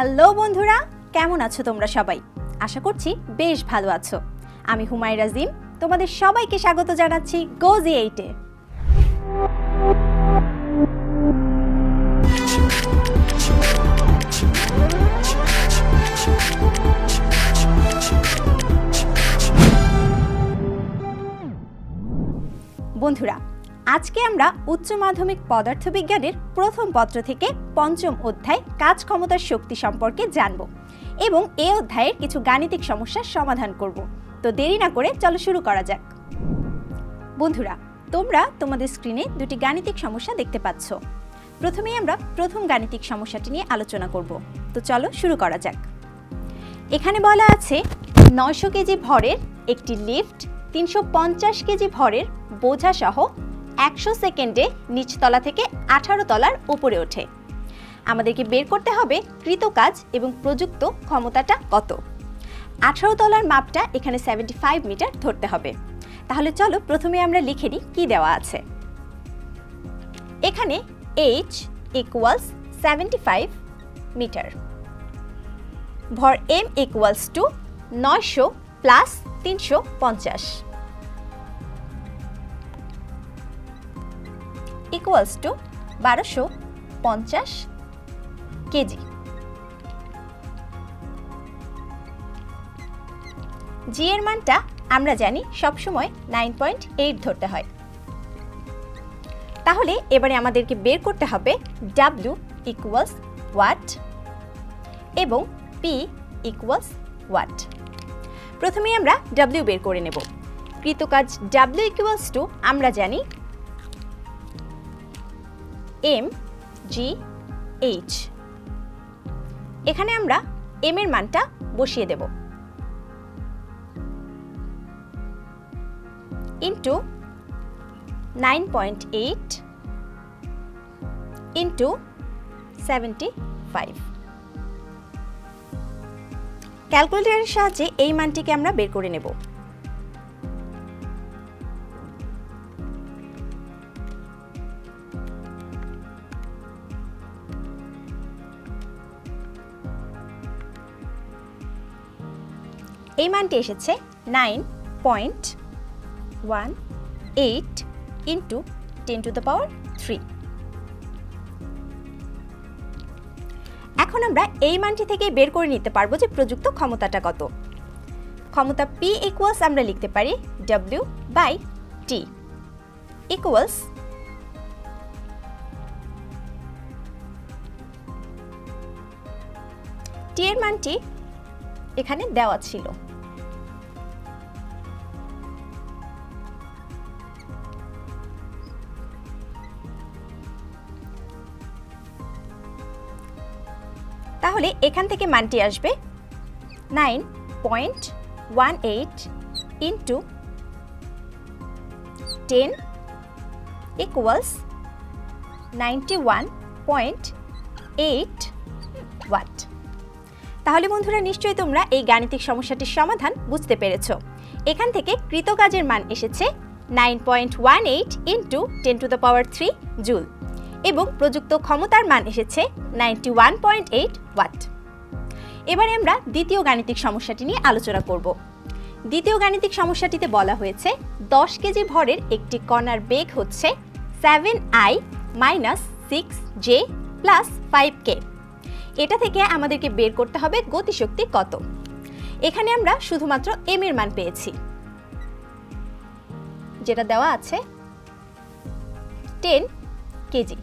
Hello বন্ধুরা, কেমন আছো তোমরা সবাই? আশা করছি বেশ ভালো আছো। আমি হুমায়রা জিম তোমাদের সবাইকে স্বাগত জানাচ্ছি গোজি এইটে বন্ধুরা আজকে আমরা উচ্চ মাধ্যমিক পদার্থবিজ্ঞানের প্রথম পত্র থেকে পঞ্চম অধ্যায় কাজ ক্ষমতার শক্তি সম্পর্কে জানব এবং এ অধ্যায়ের কিছু গাণিতিক সমস্যার সমাধান করব। তো দেরি না করে চলো শুরু করা যাক। বন্ধুরা, তোমরা তোমাদের স্ক্রিনে দুটি গাণিতিক সমস্যা দেখতে পাচ্ছ। প্রথমেই আমরা প্রথম গাণিতিক সমস্যাটি নিয়ে আলোচনা করব। তো চলো শুরু করা যাক। এখানে বলা আছে, নয়শো কেজি ভরের একটি লিফট তিনশো পঞ্চাশ কেজি ভরের বোঝা সহ একশো সেকেন্ডে নিচতলা থেকে আঠারো তলার উপরে ওঠে। আমাদেরকে বের করতে হবে কৃত কাজ এবং প্রযুক্ত ক্ষমতাটা কত। আঠারো তলার মাপটা এখানে সেভেন্টি ফাইভ মিটার ধরতে হবে। তাহলে চলো প্রথমে আমরা লিখে নিই কী দেওয়া আছে। এখানে H equals seventy five metre. ভর এম ইকুয়ালস টু নয়শো প্লাস তিনশো পঞ্চাশ। ইকুয়ালস টু বারোশো পঞ্চাশ কেজি। জি এর মানটা আমরা জানি সবসময় নাইন পয়েন্ট এইট ধরতে হয়। তাহলে এবারে আমাদেরকে বের করতে হবে ডাব্লিউ ইকুয়ালস ওয়াট এবং পি ইকুয়ালস ওয়াট প্রথমে আমরা ডাব্লিউ বের করে নেব। কৃতকাজ ডাব্লিউ ইকুয়ালস টু আমরা জানি এম জি এইচ এখানে আমরা এম এর মানটা বসিয়ে দেব। Into nine point eight into seventy five ক্যালকুলেটরের সাহায্যে এই মানটিকে আমরা বের করে নেব। এই মানটি এসেছে nine point one eight into ten to the power three এখন আমরা এই মানটি থেকে বের করে নিতে পারব যে প্রযুক্ত ক্ষমতাটা কত। ক্ষমতা পি ইকুয়ালস আমরা লিখতে পারি W by T equals T এর মানটি এখানে দেওয়া ছিল। তাহলে এখান থেকে মানটি আসবে nine point one eight into ten equals ninety one point eight watt তাহলে বন্ধুরা, নিশ্চয়ই তোমরা এই গাণিতিক সমস্যাটির সমাধান বুঝতে পেরেছ। এখান থেকে কৃতকাজের মান এসেছে nine point one eight into ten to the power three joule এবং প্রযুক্ত ক্ষমতার মান এসেছে ninety one point eight watt এবারে আমরা দ্বিতীয় গাণিতিক সমস্যাটি নিয়ে আলোচনা করব। দ্বিতীয় গাণিতিক সমস্যাটিতে বলা হয়েছে, দশ কেজি ভরের একটি কণার বেগ হচ্ছে seven I minus six J plus five K এটা থেকে আমাদেরকে বের করতে হবে গতিশক্তি কত। এখানে আমরা শুধুমাত্র এম এর মান পেয়েছি। যেটা দেওয়া আছে টেন কেজি।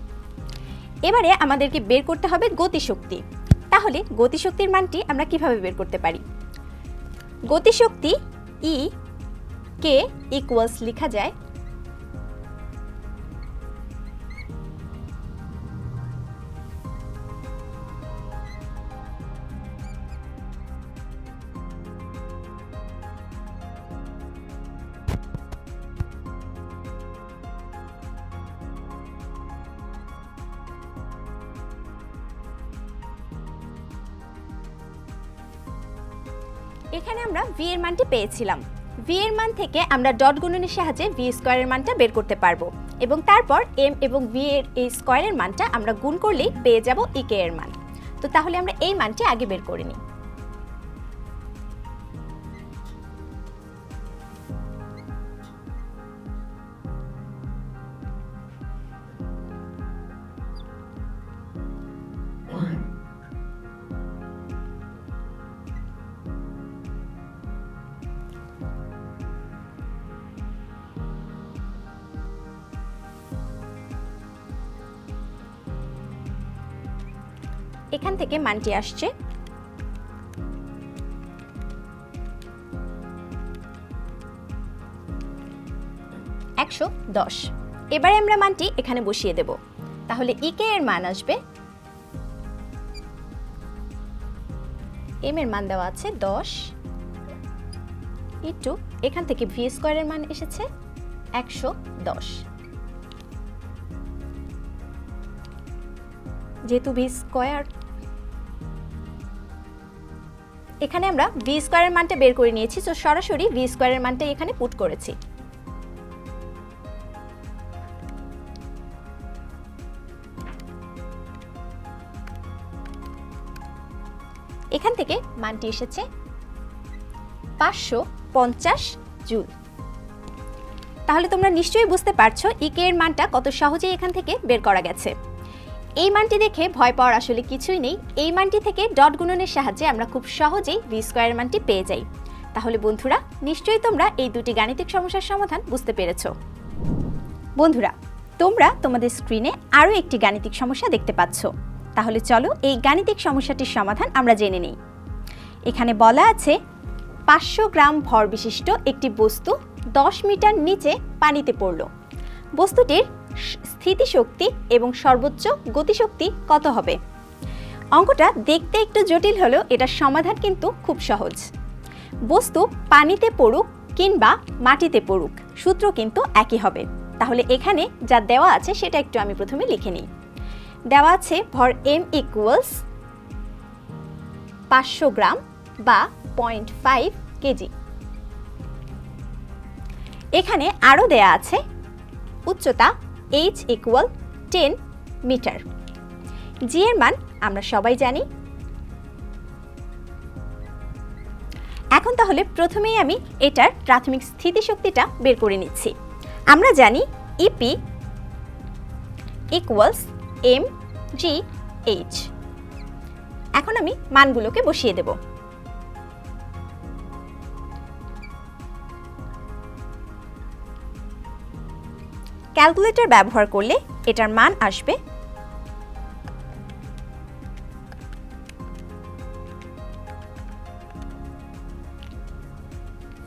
এবারে আমাদেরকে বের করতে হবে গতিশক্তি। তাহলে গতিশক্তির মানটি আমরা কীভাবে বের করতে পারি? গতিশক্তি ই কে ইকুয়ালস লেখা যায় এখানে আমরা ভি এর মানটি পেয়েছিলাম। ভি এর মান থেকে আমরা ডট গুণনের সাহায্যে ভি স্কোয়ারের মানটা বের করতে পারব এবং তারপর এম এবং ভি এর এই স্কোয়ারের মানটা আমরা গুণ করলেই পেয়ে যাব ইকে এর মান। তো তাহলে আমরা এই মানটি আগে বের করে নিই। এখান থেকে মানটি আসছে। একশো দশ। এবারে আমরা মানটি এখানে বসিয়ে দেব। তাহলে ইকে এর মান আসবে। এম এর মান দেওয়া আছে দশ। ইটু এখান থেকে ভি স্কোয়ারের মান এসেছে একশো দশ। যেহেতু ভি স্কোয়ার এখানে আমরা ভি স্কোয়ারের মানটা বের করে নিয়েছি তো সরাসরি ভি স্কোয়ারের মানটা এখানে পুট করেছি। এখান থেকে মানটি এসেছে পাঁচশো পঞ্চাশ জুল। তাহলে তোমরা নিশ্চয়ই বুঝতে পারছ ইকে এর মানটা কত সহজেই এখান থেকে বের করা গেছে। এই মানটি দেখে ভয় পাওয়ার আসলে কিছুই নেই। এই মানটি থেকে ডট গুণনের সাহায্যে আমরা খুব সহজেই ভি স্কোয়ারের মানটি পেয়ে যাই। তাহলে বন্ধুরা, নিশ্চয়ই তোমরা এই দুটি গাণিতিক সমস্যার সমাধান বুঝতে পেরেছ। বন্ধুরা, তোমরা তোমাদের স্ক্রিনে আরও একটি গাণিতিক সমস্যা দেখতে পাচ্ছ। তাহলে চলো এই গাণিতিক সমস্যাটির সমাধান আমরা জেনে নিই। এখানে বলা আছে, পাঁচশো গ্রাম ভর বিশিষ্ট একটি বস্তু দশ মিটার নিচে পানিতে পড়ল। বস্তুটির স্থিতিশক্তি এবং সর্বোচ্চ গতিশক্তি কত হবে? অঙ্কটা দেখতে একটু জটিল হলেও এটার সমাধান কিন্তু খুব সহজ। বস্তু পানিতে পড়ুক কিংবা মাটিতে পড়ুক, সূত্র কিন্তু একই হবে। তাহলে এখানে যা দেওয়া আছে সেটা একটু আমি প্রথমে লিখে নিই। দেওয়া আছে ভর এম ইকুয়ালস পাঁচশো গ্রাম বা পয়েন্ট ফাইভ কেজি। এখানে আরও দেয়া আছে উচ্চতা H equal ten metre. G এর মান আমরা সবাই জানি। এখন তাহলে প্রথমেই আমি এটার প্রাথমিক স্থিতিশক্তিটা বের করে নিচ্ছি। আমরা জানি EP equals M G H এখন আমি মানগুলোকে বসিয়ে দেব। ক্যালকুলেটর ব্যবহার করলে এটার মান আসবে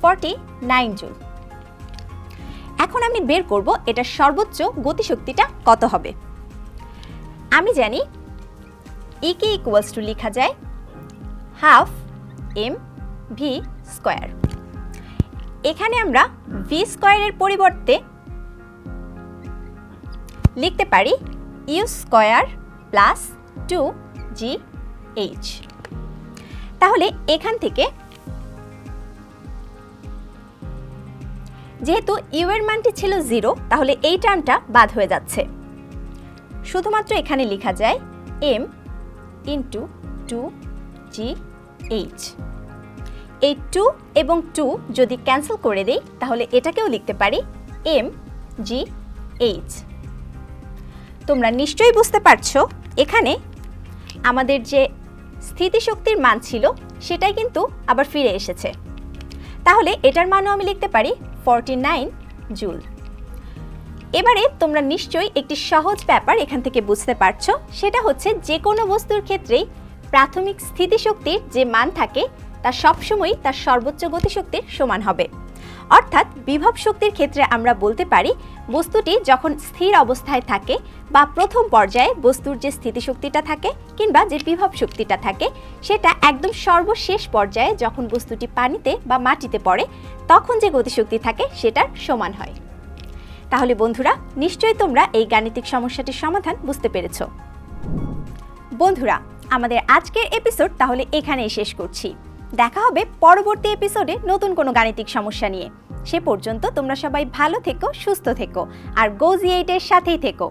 ফর্টি নাইন জুল। এখন আমি বের করব এটার সর্বোচ্চ গতিশক্তিটা কত হবে। আমি জানি ইকে ইকুয়ালস টু লেখা যায় হাফ এম ভি স্কোয়ার এখানে আমরা ভি স্কোয়ারের পরিবর্তে লিখতে পারি U square plus two G H তাহলে এখান থেকে যেহেতু ইউ এর মানটি ছিল জিরো তাহলে এই টার্মটা বাদ হয়ে যাচ্ছে। শুধুমাত্র এখানে লেখা যায় M into two G H এই টু এবং টু যদি ক্যান্সেল করে দেই, তাহলে এটাকেও লিখতে পারি এম জি এইচ তোমরা নিশ্চয়ই বুঝতে পারছ, এখানে আমাদের যে স্থিতিশক্তির মান ছিল, সেটাই কিন্তু আবার ফিরে এসেছে। তাহলে এটার মানও আমি লিখতে পারি ফর্টি নাইন জুল। এবারে তোমরা নিশ্চয়ই একটি সহজ ব্যাপার এখান থেকে বুঝতে পারছ, সেটা হচ্ছে যে কোনো বস্তুর ক্ষেত্রেই প্রাথমিক স্থিতিশক্তির যে মান থাকে, তা সবসময়ই তার সর্বোচ্চ গতিশক্তির সমান হবে। অর্থাৎ বিভব শক্তির ক্ষেত্রে আমরা বলতে পারি, বস্তুটি যখন স্থির অবস্থায় থাকে বা প্রথম পর্যায়ে বস্তুর যে স্থিতিশক্তিটা থাকে কিংবা যে বিভব শক্তিটা থাকে, সেটা একদম সর্বশেষ পর্যায়ে যখন বস্তুটি পানিতে বা মাটিতে পড়ে, তখন যে গতিশক্তি থাকে সেটার সমান হয়। তাহলে বন্ধুরা, নিশ্চয়ই তোমরা এই গাণিতিক সমস্যাটির সমাধান বুঝতে পেরেছ। বন্ধুরা, আমাদের আজকের এপিসোড তাহলে এখানেই শেষ করছি। দেখা হবে পরবর্তী এপিসোডে নতুন কোনো গাণিতিক সমস্যা নিয়ে। সে পর্যন্ত তোমরা সবাই ভালো থেকো, সুস্থ থেকো, আর গোজি এইটের সাথেই থেকো।